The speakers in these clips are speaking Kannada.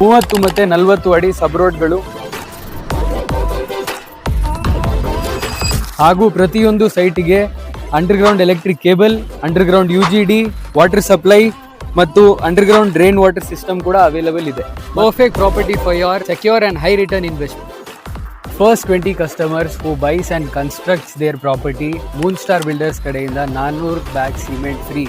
ಮೂವತ್ತು ಮತ್ತೆ ನಲವತ್ತು ಅಡಿ ಸಬ್ ರೋಡ್ಗಳು ಹಾಗೂ ಪ್ರತಿಯೊಂದು ಸೈಟಿಗೆ underground electric cable, underground U G D, water supply ಮತ್ತು ಅಂಡರ್ಗ್ರೌಂಡ್ ಡ್ರೈನ್ ವಾಟರ್ ಸಿಸ್ಟಮ್ ಕೂಡ ಅವೈಲಬಲ್ ಇದೆ. Perfect property for your secure and high return investment first twenty customers who buys and constructs their property moon star builders ಕಡೆಯಿಂದ ನಾನ್ನೂರು ಬ್ಯಾಗ್ ಸಿಮೆಂಟ್ ಫ್ರೀ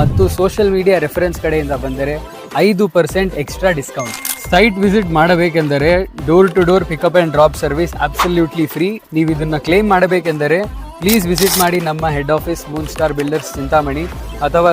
ಮತ್ತು ಸೋಷಿಯಲ್ ಮೀಡಿಯಾ ರೆಫರೆನ್ಸ್ ಕಡೆಯಿಂದ ಬಂದರೆ ಐದು percent extra discount site visit ಮಾಡಬೇಕೆಂದರೆ door to door pickup and drop service absolutely free ನೀವು ಇದನ್ನು ಕ್ಲೇಮ್ ಮಾಡಬೇಕೆಂದರೆ ಪ್ಲೀಸ್ ವಿಸಿಟ್ ಮಾಡಿ ನಮ್ಮ head office moon star builders Chintamani, ಅಥವಾ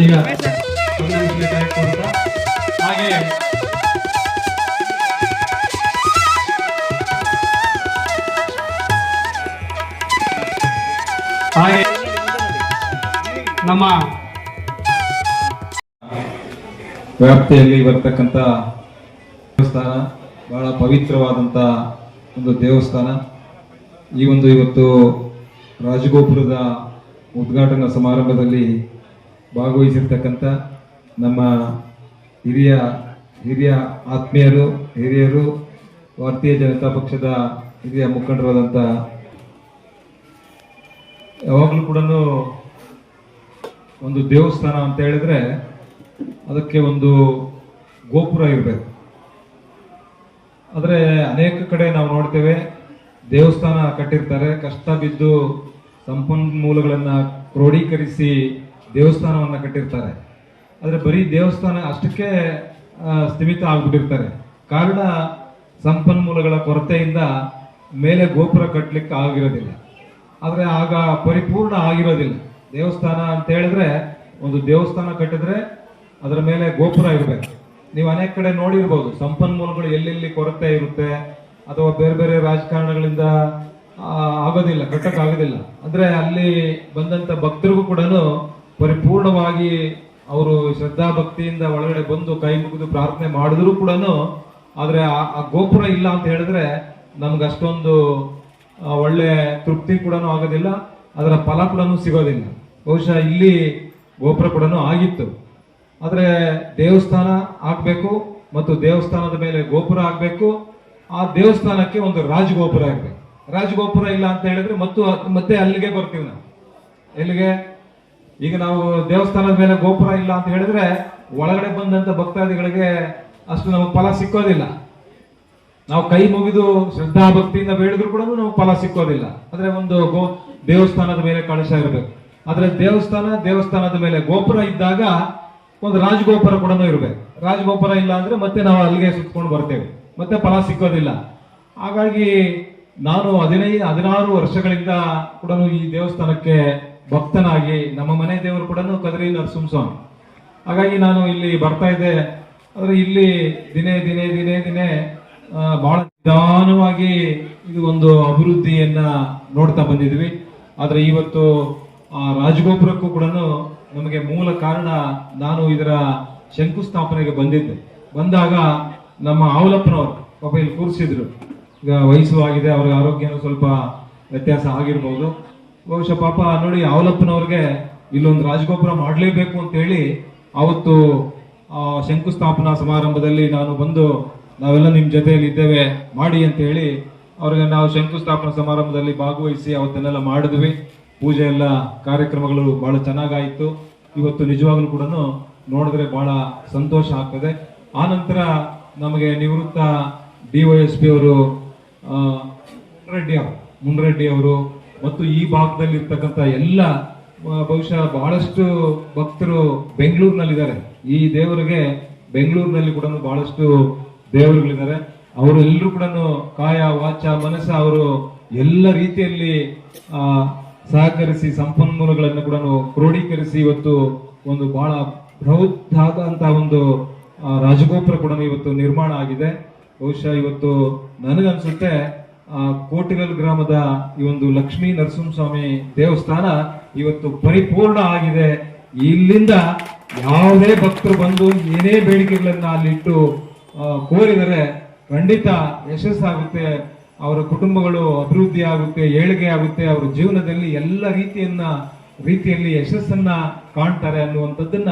ಈಗ ಅಭಿನಂದನೆ ಕಾರ್ಯಕ್ರಮದ ಹಾಗೆ ಹಾಗೆ. ನಮ್ಮ ವ್ಯಾಪ್ತಿಯಲ್ಲಿ ಬರ್ತಕ್ಕಂತ ದೇವಸ್ಥಾನ, ಬಹಳ ಪವಿತ್ರವಾದಂಥ ಒಂದು ದೇವಸ್ಥಾನ. ಈ ಒಂದು ಇವತ್ತು ರಾಜಗೋಪುರದ ಉದ್ಘಾಟನಾ ಸಮಾರಂಭದಲ್ಲಿ ಭಾಗವಹಿಸಿರ್ತಕ್ಕಂಥ ನಮ್ಮ ಹಿರಿಯ ಹಿರಿಯ ಆತ್ಮೀಯರು, ಹಿರಿಯರು, ಭಾರತೀಯ ಜನತಾ ಪಕ್ಷದ ಹಿರಿಯ ಮುಖಂಡರಾದಂಥ ಯಾವಾಗಲೂ ಕೂಡ ಒಂದು ದೇವಸ್ಥಾನ ಅಂತ ಹೇಳಿದ್ರೆ ಅದಕ್ಕೆ ಒಂದು ಗೋಪುರ ಇರಬೇಕು. ಆದರೆ ಅನೇಕ ಕಡೆ ನಾವು ನೋಡ್ತೇವೆ ದೇವಸ್ಥಾನ ಕಟ್ಟಿರ್ತಾರೆ, ಕಷ್ಟ ಬಿದ್ದು ಸಂಪನ್ಮೂಲಗಳನ್ನು ಕ್ರೋಢೀಕರಿಸಿ ದೇವಸ್ಥಾನವನ್ನು ಕಟ್ಟಿರ್ತಾರೆ. ಆದರೆ ಬರೀ ದೇವಸ್ಥಾನ ಅಷ್ಟಕ್ಕೆ ಸ್ಥಿಮಿತ ಆಗ್ಬಿಟ್ಟಿರ್ತಾರೆ. ಕಾರಣ ಸಂಪನ್ಮೂಲಗಳ ಕೊರತೆಯಿಂದ ಮೇಲೆ ಗೋಪುರ ಕಟ್ಟಲಿಕ್ಕೆ ಆಗಿರೋದಿಲ್ಲ. ಆದರೆ ಆಗ ಪರಿಪೂರ್ಣ ಆಗಿರೋದಿಲ್ಲ. ದೇವಸ್ಥಾನ ಅಂತ ಹೇಳಿದ್ರೆ ಒಂದು ದೇವಸ್ಥಾನ ಕಟ್ಟಿದ್ರೆ ಅದರ ಮೇಲೆ ಗೋಪುರ ಇರಬೇಕು. ನೀವು ಅನೇಕ ಕಡೆ ನೋಡಿರ್ಬೋದು, ಸಂಪನ್ಮೂಲಗಳು ಎಲ್ಲೆಲ್ಲಿ ಕೊರತೆ ಇರುತ್ತೆ ಅಥವಾ ಬೇರೆ ಬೇರೆ ರಾಜಕಾರಣಗಳಿಂದ ಆಗೋದಿಲ್ಲ ಕಟ್ಟಕ್ಕಾಗೋದಿಲ್ಲ ಅಂದರೆ ಅಲ್ಲಿ ಬಂದಂಥ ಭಕ್ತರಿಗೂ ಕೂಡ ಪರಿಪೂರ್ಣವಾಗಿ ಅವರು ಶ್ರದ್ಧಾ ಭಕ್ತಿಯಿಂದ ಒಳಗಡೆ ಬಂದು ಕೈ ಮುಗಿದು ಪ್ರಾರ್ಥನೆ ಮಾಡಿದ್ರು ಕೂಡ ಆದರೆ ಆ- ಗೋಪುರ ಇಲ್ಲ ಅಂತ ಹೇಳಿದ್ರೆ ನಮ್ಗೆ ಅಷ್ಟೊಂದು ಒಳ್ಳೆ ತೃಪ್ತಿ ಕೂಡ ಆಗೋದಿಲ್ಲ. ಅದರ ಫಲ ಕೂಡ ಸಿಗೋದಿಲ್ಲ. ಬಹುಶಃ ಇಲ್ಲಿ ಗೋಪುರ ಕೂಡ ಆಗಿತ್ತು. ಆದರೆ ದೇವಸ್ಥಾನ ಆಗಬೇಕು ಮತ್ತು ದೇವಸ್ಥಾನದ ಮೇಲೆ ಗೋಪುರ ಆಗಬೇಕು. ಆ ದೇವಸ್ಥಾನಕ್ಕೆ ಒಂದು ರಾಜಗೋಪುರ ಇರಬೇಕು ರಾಜಗೋಪುರ ಇಲ್ಲ ಅಂತ ಹೇಳಿದ್ರೆ ಮತ್ತು ಮತ್ತೆ ಅಲ್ಲಿಗೆ ಬರ್ತೀವಿ ನಾವು. ಎಲ್ಲಿಗೆ? ಈಗ ನಾವು ದೇವಸ್ಥಾನದ ಮೇಲೆ ಗೋಪುರ ಇಲ್ಲ ಅಂತ ಹೇಳಿದ್ರೆ ಒಳಗಡೆ ಬಂದಂತ ಭಕ್ತಾದಿಗಳಿಗೆ ಅಷ್ಟು ನಮಗೆ ಫಲ ಸಿಕ್ಕೋದಿಲ್ಲ. ನಾವು ಕೈ ಮುಗಿದು ಶ್ರದ್ಧಾ ಭಕ್ತಿಯಿಂದ ಬೇಡಿದ್ರು ಕೂಡ ನಮಗೆ ಫಲ ಸಿಕ್ಕೋದಿಲ್ಲ. ಆದರೆ ಒಂದು ಗೋ ದೇವಸ್ಥಾನದ ಮೇಲೆ ಕಳಶ ಇರಬೇಕು. ಆದ್ರೆ ದೇವಸ್ಥಾನ, ದೇವಸ್ಥಾನದ ಮೇಲೆ ಗೋಪುರ ಇದ್ದಾಗ ಒಂದು ರಾಜಗೋಪುರ ಕೂಡ ಇರಬೇಕು. ರಾಜಗೋಪುರ ಇಲ್ಲ ಅಂದ್ರೆ ಮತ್ತೆ ನಾವು ಅಲ್ಲಿಗೆ ಸುತ್ಕೊಂಡು ಬರ್ತೇವೆ. ಮತ್ತೆ ಫಲ ಸಿಕ್ಕೋದಿಲ್ಲ. ಹಾಗಾಗಿ ನಾನು ಹದಿನೈದು ಹದಿನಾರು ವರ್ಷಗಳಿಂದ ಕೂಡ ಈ ದೇವಸ್ಥಾನಕ್ಕೆ ಭಕ್ತನಾಗಿ ನಮ್ಮ ಮನೆ ದೇವರು ಕೂಡ ಕದರಿ ನರಸಿಂಹಸ್ವಾಮಿ. ಹಾಗಾಗಿ ನಾನು ಇಲ್ಲಿ ಬರ್ತಾ ಇದ್ದೆ. ಆದರೆ ಇಲ್ಲಿ ದಿನೇ ದಿನೇ ದಿನೇ ದಿನೇ ಬಹಳ ನಿಧಾನವಾಗಿ ಇದು ಒಂದು ಅಭಿವೃದ್ಧಿಯನ್ನ ನೋಡ್ತಾ ಬಂದಿದ್ವಿ. ಆದ್ರೆ ಇವತ್ತು ರಾಜಗೋಪುರಕ್ಕೂ ಕೂಡ ನಮಗೆ ಮೂಲ ಕಾರಣ ನಾನು ಇದರ ಶಂಕುಸ್ಥಾಪನೆಗೆ ಬಂದಿದ್ದೆ. ಬಂದಾಗ ನಮ್ಮ ಆವಲಪ್ಪನವರು ಪಾಪ ಇಲ್ಲಿ ಕೂರಿಸಿದ್ರು. ಈಗ ವಯಸ್ಸು ಆಗಿದೆ, ಅವ್ರಿಗೆ ಆರೋಗ್ಯನೂ ಸ್ವಲ್ಪ ವ್ಯತ್ಯಾಸ ಆಗಿರ್ಬೋದು. ಬಹುಶಃ ಪಾಪ ನೋಡಿ ಆವಲಪ್ಪನವ್ರಿಗೆ ಇಲ್ಲೊಂದು ರಾಜಗೋಪುರ ಮಾಡಲೇಬೇಕು ಅಂತ ಹೇಳಿ ಅವತ್ತು ಶಂಕುಸ್ಥಾಪನಾ ಸಮಾರಂಭದಲ್ಲಿ ನಾನು ಬಂದು ನಾವೆಲ್ಲ ನಿಮ್ಮ ಜೊತೆಯಲ್ಲಿ ಇದ್ದೇವೆ ಮಾಡಿ ಅಂತ ಹೇಳಿ ಅವ್ರಿಗೆ ನಾವು ಶಂಕುಸ್ಥಾಪನಾ ಸಮಾರಂಭದಲ್ಲಿ ಭಾಗವಹಿಸಿ ಅವತ್ತನ್ನೆಲ್ಲ ಮಾಡಿದ್ವಿ. ಪೂಜೆ ಎಲ್ಲ ಕಾರ್ಯಕ್ರಮಗಳು ಬಹಳ ಚೆನ್ನಾಗಾಯಿತು. ಇವತ್ತು ನಿಜವಾಗ್ಲೂ ಕೂಡ ನೋಡಿದ್ರೆ ಬಹಳ ಸಂತೋಷ ಆಗ್ತದೆ. ಆ ನಂತರ ನಮಗೆ ನಿವೃತ್ತ ಡಿವೈಎಸ್ಪಿ ಅವರು ಎಸ್ ರೆಡ್ಡಿ ಅವರು, ಮುನ್ರೆಡ್ಡಿ ಅವರು ಮತ್ತು ಈ ಭಾಗದಲ್ಲಿ ಇರ್ತಕ್ಕಂಥ ಎಲ್ಲ ಬಹುಶಃ ಬಹಳಷ್ಟು ಭಕ್ತರು ಬೆಂಗಳೂರಿನಲ್ಲಿದ್ದಾರೆ. ಈ ದೇವರಿಗೆ ಬೆಂಗಳೂರಿನಲ್ಲಿ ಕೂಡ ಬಹಳಷ್ಟು ದೇವರುಗಳಿದ್ದಾರೆ. ಅವರು ಎಲ್ಲರೂ ಕೂಡ ಕಾಯ, ವಾಚ, ಮನಸ್ಸ ಅವರು ಎಲ್ಲ ರೀತಿಯಲ್ಲಿ ಸಹಕರಿಸಿ ಸಂಪನ್ಮೂಲಗಳನ್ನು ಕೂಡ ಕ್ರೋಢೀಕರಿಸಿ ಇವತ್ತು ಒಂದು ಬಹಳ ಬೃಹತ್ತಾದಂತ ಒಂದು ರಾಜಗೋಪುರ ಕೂಡ ಇವತ್ತು ನಿರ್ಮಾಣ ಆಗಿದೆ. ಬಹುಶಃ ಇವತ್ತು ನನಗನ್ಸುತ್ತೆ, ಆ, ಕೋಟಿಗಲ್ ಗ್ರಾಮದ ಈ ಒಂದು ಲಕ್ಷ್ಮೀ ನರಸಿಂಹಸ್ವಾಮಿ ದೇವಸ್ಥಾನ ಇವತ್ತು ಪರಿಪೂರ್ಣ ಆಗಿದೆ. ಇಲ್ಲಿಂದ ಯಾವುದೇ ಭಕ್ತರು ಬಂದು ಏನೇ ಬೇಡಿಕೆಗಳನ್ನ ಅಲ್ಲಿಟ್ಟು ಕೋರಿದರೆ ಖಂಡಿತ ಯಶಸ್ಸಾಗುತ್ತೆ, ಅವರ ಕುಟುಂಬಗಳು ಅಭಿವೃದ್ಧಿ ಆಗುತ್ತೆ, ಏಳಿಗೆ ಆಗುತ್ತೆ, ಅವರ ಜೀವನದಲ್ಲಿ ಎಲ್ಲ ರೀತಿಯನ್ನ, ರೀತಿಯಲ್ಲಿ ಯಶಸ್ಸನ್ನ ಕಾಣ್ತಾರೆ ಅನ್ನುವಂಥದ್ದನ್ನ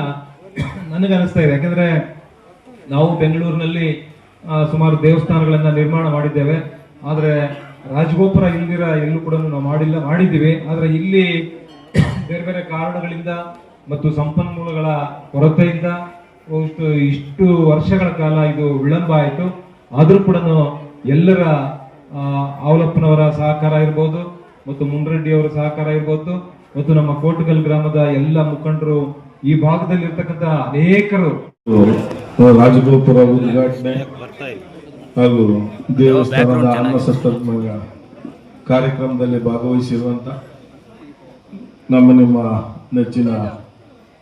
ನನಗನ್ನಿಸ್ತಾ ಇದೆ. ಯಾಕಂದ್ರೆ ನಾವು ಬೆಂಗಳೂರಿನಲ್ಲಿ ಸುಮಾರು ದೇವಸ್ಥಾನಗಳನ್ನ ನಿರ್ಮಾಣ ಮಾಡಿದ್ದೇವೆ. ಆದರೆ ರಾಜಗೋಪುರ ಇಲ್ದಿರ ಎಲ್ಲೂ ಕೂಡ ನಾವು ಮಾಡಿಲ್ಲ, ಮಾಡಿದ್ದೀವಿ. ಆದರೆ ಇಲ್ಲಿ ಬೇರೆ ಬೇರೆ ಕಾರಣಗಳಿಂದ ಮತ್ತು ಸಂಪನ್ಮೂಲಗಳ ಕೊರತೆಯಿಂದ ಇಷ್ಟು ಇಷ್ಟು ವರ್ಷಗಳ ಕಾಲ ಇದು ವಿಳಂಬ ಆಯಿತು. ಆದ್ರೂ ಕೂಡ ಎಲ್ಲರ ಅವಲಪ್ಪನವರ ಸಹಕಾರ ಇರ್ಬೋದು ಮತ್ತು ಮುನ್ರೆಡ್ಡಿ ಅವರ ಸಹಕಾರ ಇರ್ಬೋದು ಮತ್ತು ನಮ್ಮ ಕೋಟಗಲ್ ಗ್ರಾಮದ ಎಲ್ಲ ಮುಖಂಡರು ಈ ಭಾಗದಲ್ಲಿ ಇರ್ತಕ್ಕಂತ ಅನೇಕರು ರಾಜಗೋಪುರ ಉದ್ಘಾಟನೆ ಹಾಗೂ ದೇವಸ್ಥಾನದ ಅನ್ನಸಂತರ್ಪಣೆ ಕಾರ್ಯಕ್ರಮದಲ್ಲಿ ಭಾಗವಹಿಸಿರುವಂತ ನಮ್ಮ ನಿಮ್ಮ ನೆಚ್ಚಿನ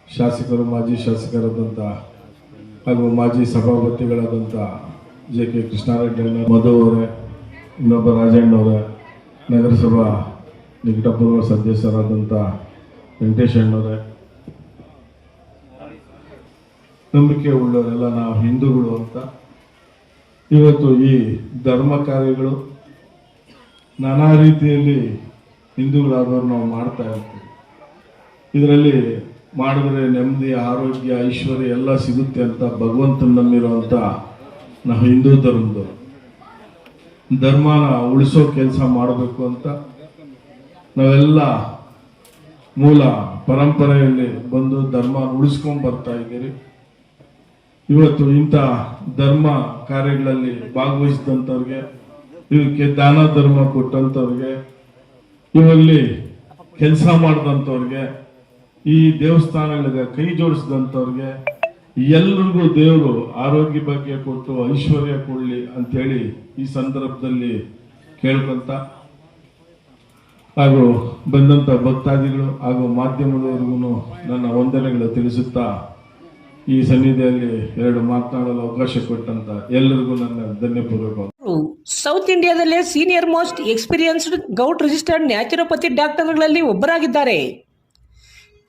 ಶಾಸಕರು ಮಾಜಿ ಶಾಸಕರಾದಂತ ಹಾಗೂ ಮಾಜಿ ಸಭಾಪತಿಗಳಾದಂಥ ಜೆ ಕೆ ಕೃಷ್ಣಾರೆಡ್ಡಿ ಮಧು ಅವರೇ, ಇನ್ನೊಬ್ಬ ರಾಜಣ್ಣವರೇ ನಗರಸಭಾ ನಿಕಟಪೂರ್ವ ಸದಸ್ಯರಾದಂಥ ವೆಂಕಟೇಶ್ ಅಣ್ಣವರೇ. ನಂಬಿಕೆ ಉಳ್ಳವರೆಲ್ಲ ನಾವು ಹಿಂದೂಗಳು ಅಂತ. ಇವತ್ತು ಈ ಧರ್ಮ ಕಾರ್ಯಗಳು ನಾನಾ ರೀತಿಯಲ್ಲಿ ಹಿಂದೂಗಳಾದವರು ನಾವು ಮಾಡ್ತಾ ಇರ್ತೀವಿ. ಇದರಲ್ಲಿ ಮಾಡಿದ್ರೆ ನೆಮ್ಮದಿ, ಆರೋಗ್ಯ, ಐಶ್ವರ್ಯ ಎಲ್ಲ ಸಿಗುತ್ತೆ ಅಂತ ಭಗವಂತನ ನಂಬಿರುವಂತ ನಾವು ಹಿಂದೂ ಧರ್ಮದವರು. ಧರ್ಮನ ಉಳಿಸೋ ಕೆಲಸ ಮಾಡಬೇಕು ಅಂತ ನಾವೆಲ್ಲ ಮೂಲ ಪರಂಪರೆಯಲ್ಲಿ ಬಂದು ಧರ್ಮ ಉಳಿಸ್ಕೊಂಡ್ ಬರ್ತಾ ಇದ್ದೀರಿ. ಇವತ್ತು ಇಂಥ ಧರ್ಮ ಕಾರ್ಯಗಳಲ್ಲಿ ಭಾಗವಹಿಸಿದಂಥವ್ರಿಗೆ ಇವಕ್ಕೆ ದಾನ ಧರ್ಮ ಕೊಟ್ಟಂಥವ್ರಿಗೆ ಇವಲ್ಲಿ ಕೆಲಸ ಮಾಡಿದಂಥವ್ರಿಗೆ, ಈ ದೇವಸ್ಥಾನಗಳಿಗೆ ಕೈ ಜೋಡಿಸಿದಂಥವ್ರಿಗೆ ಎಲ್ರಿಗೂ ದೇವರು ಆರೋಗ್ಯ ಭಾಗ್ಯ ಕೊಟ್ಟು ಐಶ್ವರ್ಯ ಕೊಡ್ಲಿ ಅಂತೇಳಿ ಈ ಸಂದರ್ಭದಲ್ಲಿ ಕೇಳ್ಕೊಂತ ಹಾಗೂ ಬಂದಂತ ಭಕ್ತಾದಿಗಳು ಹಾಗೂ ಮಾಧ್ಯಮದವರಿಗೂ ನನ್ನ ವಂದನೆಗಳು ತಿಳಿಸುತ್ತಾ ಈ ಸನ್ನಿಧಿಯಲ್ಲಿ ಎರಡು ಮಾತನಾಡಲು ಅವಕಾಶ ಕೊಟ್ಟಂತ ಎಲ್ಲರಿಗೂ ನನ್ನ ಧನ್ಯಪೂರ್ವಕ south ಇಂಡಿಯಾದಲ್ಲೇ senior most experienced govt registered naturopathy ಡಾಕ್ಟರ್ಗಳಲ್ಲಿ ಒಬ್ಬರಾಗಿದ್ದಾರೆ.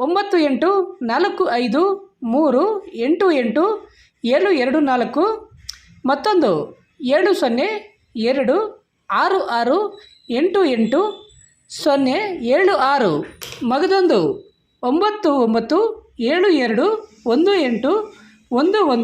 ಒಂಬತ್ತು ಎಂಟು ನಾಲ್ಕು ಐದು ಮೂರು ಎಂಟು ಎಂಟು ಏಳು ಎರಡು ನಾಲ್ಕು. ಮತ್ತೊಂದು ಏಳು ಸೊನ್ನೆ ಎರಡು ಆರು ಆರು ಎಂಟು ಎಂಟು ಸೊನ್ನೆ ಏಳು ಆರು. ಮಗದೊಂದು ಒಂಬತ್ತು ಒಂಬತ್ತು ಏಳು ಎರಡು ಒಂದು ಎಂಟು ಒಂದು ಒಂದು.